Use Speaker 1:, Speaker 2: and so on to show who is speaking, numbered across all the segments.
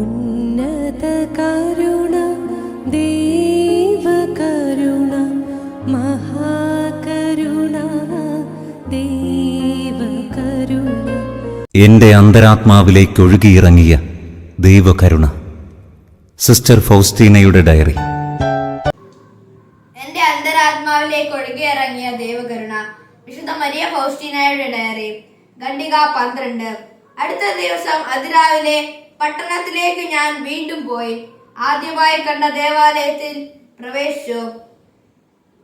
Speaker 1: ഉന്നത കരുണ ദൈവകരുണ മഹാകരുണ ദൈവകരുണ
Speaker 2: എന്റെ അന്തരാത്മാവിലേക്ക് ഒഴുകിയിറങ്ങിയ ദൈവകരുണ sister ഫൗസ്റ്റീനയുടെ diary.
Speaker 3: എന്റെ അന്തരാത്മാവിലേക്ക് ഒഴുകിയിറങ്ങിയ ദൈവകരുണ വിശുദ്ധ മരിയ ഫൗസ്റ്റീനയുടെ ഡയറി. ഖണ്ഡിക പന്ത്രണ്ട്. അടുത്ത ദിവസം അതിരാവിലെ പട്ടണത്തിലേക്ക് ഞാൻ വീണ്ടും പോയി. ആദ്യമായി കണ്ട ദേവാലയത്തിൽ പ്രവേശിച്ചു.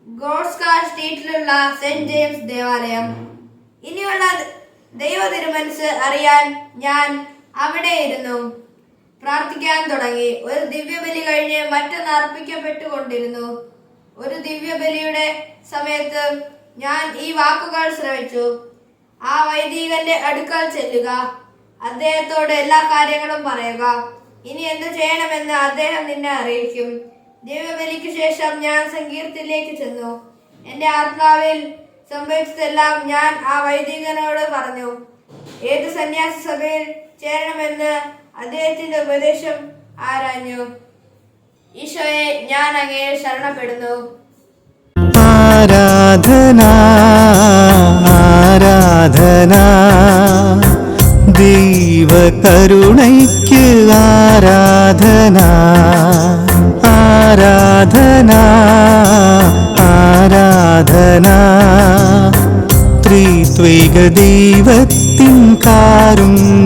Speaker 3: ഗോഡ്സ്കാർ സ്ട്രീറ്റിലുള്ള സെന്റ് ജെയിംസ് ദേവാലയം. ഇനിയുള്ള ദൈവ തിരുമനസ് അറിയാൻ ഞാൻ അവിടെ ഇരുന്നു പ്രാർത്ഥിക്കാൻ തുടങ്ങി. ഒരു ദിവ്യബലി കഴിഞ്ഞ് മറ്റൊന്ന് അർപ്പിക്കപ്പെട്ടുകൊണ്ടിരുന്നു. ഒരു ദിവ്യബലിയുടെ സമയത്ത് ഞാൻ ഈ വാക്കുകൾ ശ്രമിച്ചു ആ വൈദികന്റെ അടുക്കൽ ചെല്ലുക. അദ്ദേഹത്തോട് എല്ലാ കാര്യങ്ങളും പറയുക. ഇനി എന്ത് ചെയ്യണമെന്ന് അദ്ദേഹം നിന്നെ അറിയിക്കും. ദൈവബലിക്ക് ശേഷം ഞാൻ സങ്കീർത്തിലേക്ക് ചെന്നു. എന്റെ ആത്മാവിൽ സംഭവിച്ചതെല്ലാം ഞാൻ ആ വൈദികനോട് പറഞ്ഞു. ഏത് സന്യാസ സഭയിൽ ചേരണമെന്ന് അദ്ദേഹത്തിന്റെ ഉപദേശം ആരാഞ്ഞു? ഈശോയെ ഞാൻ അങ്ങേ ശരണപ്പെടുന്നു.
Speaker 4: ആരാധന ആരാധന. ദൈവകരുണയ്ക്ക് ആരാധന ആരാധന ആരാധന. ത്രിത്വൈക ദൈവത്തിൻ കാരുണ്യമേ